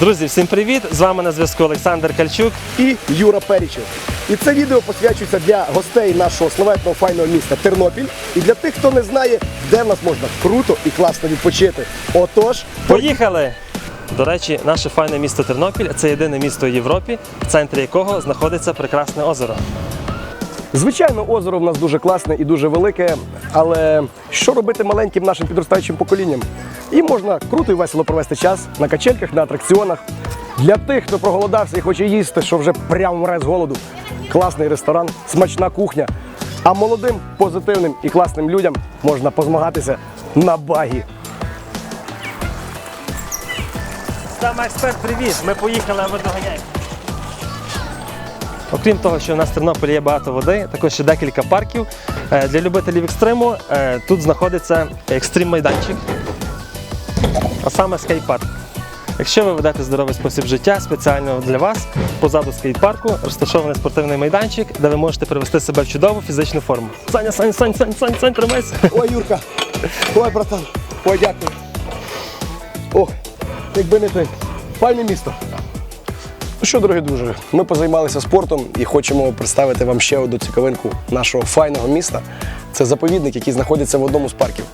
Друзі, всім привіт! З вами на зв'язку Олександр Кальчук. і Юра Перічев. І це відео посвячується для гостей нашого славетного файного міста Тернопіль і для тих, хто не знає, де в нас можна круто і класно відпочити. Отож, Поїхали! До речі, наше файне місто Тернопіль це єдине місто у Європі, в центрі якого знаходиться прекрасне озеро. Звичайно, озеро в нас дуже класне і дуже велике, але що робити маленьким нашим підростаючим поколінням? І можна круто і весело провести час на качельках, на атракціонах. Для тих, хто проголодався і хоче їсти, що вже прямо мре з голоду. Класний ресторан, смачна кухня. А молодим, позитивним і класним людям можна позмагатися на багі. Саме експерт, привіт! Ми поїхали, а ви доганяйте. Окрім того, що у нас в Тернополі є багато води, також ще декілька парків. Е, Для любителів екстриму е, тут знаходиться екстрим майданчик, а саме скейт-парк. Якщо ви ведете здоровий спосіб життя, спеціально для вас позаду скейт-парку розташований спортивний майданчик, де ви можете привести себе в чудову фізичну форму. Саня, Сань, Сань, Сань, Сань, Сань, тримайся. Ой, Юрка, ой, братан, ой, дякую. Ох, якби не ти. Файне місто. Ну що, дорогі друзі, ми позаймалися спортом і хочемо представити вам ще одну цікавинку нашого файного міста. Це заповідник, який знаходиться в одному з парків,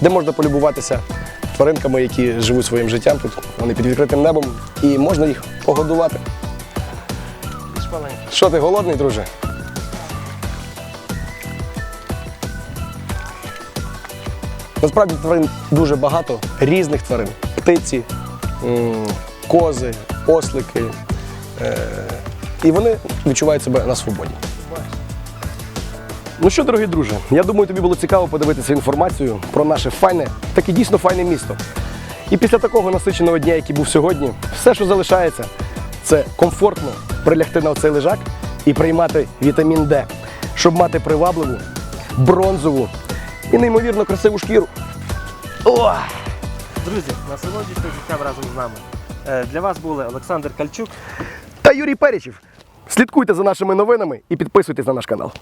де можна полюбуватися тваринками, які живуть своїм життям тут. Вони під відкритим небом, і можна їх погодувати. Що ти голодний, друже? Насправді тварин дуже багато, різних тварин. Птиці, кози, ослики. Е, І вони відчувають себе на свободі. Ну що, дорогі друже, я думаю, тобі було цікаво подивитися інформацію про наше файне, таке дійсно файне місто. І після такого насиченого дня, який був сьогодні, все, що залишається, це комфортно прилягти на цей лежак і приймати вітамін Д, щоб мати привабливу, бронзову і неймовірно красиву шкіру. О! Друзі, насолоджуйтесь життям разом з нами. Е, Для вас були Олександр Кальчук. Та Юрій Перечів. Слідкуйте за нашими новинами і підписуйтесь на наш канал.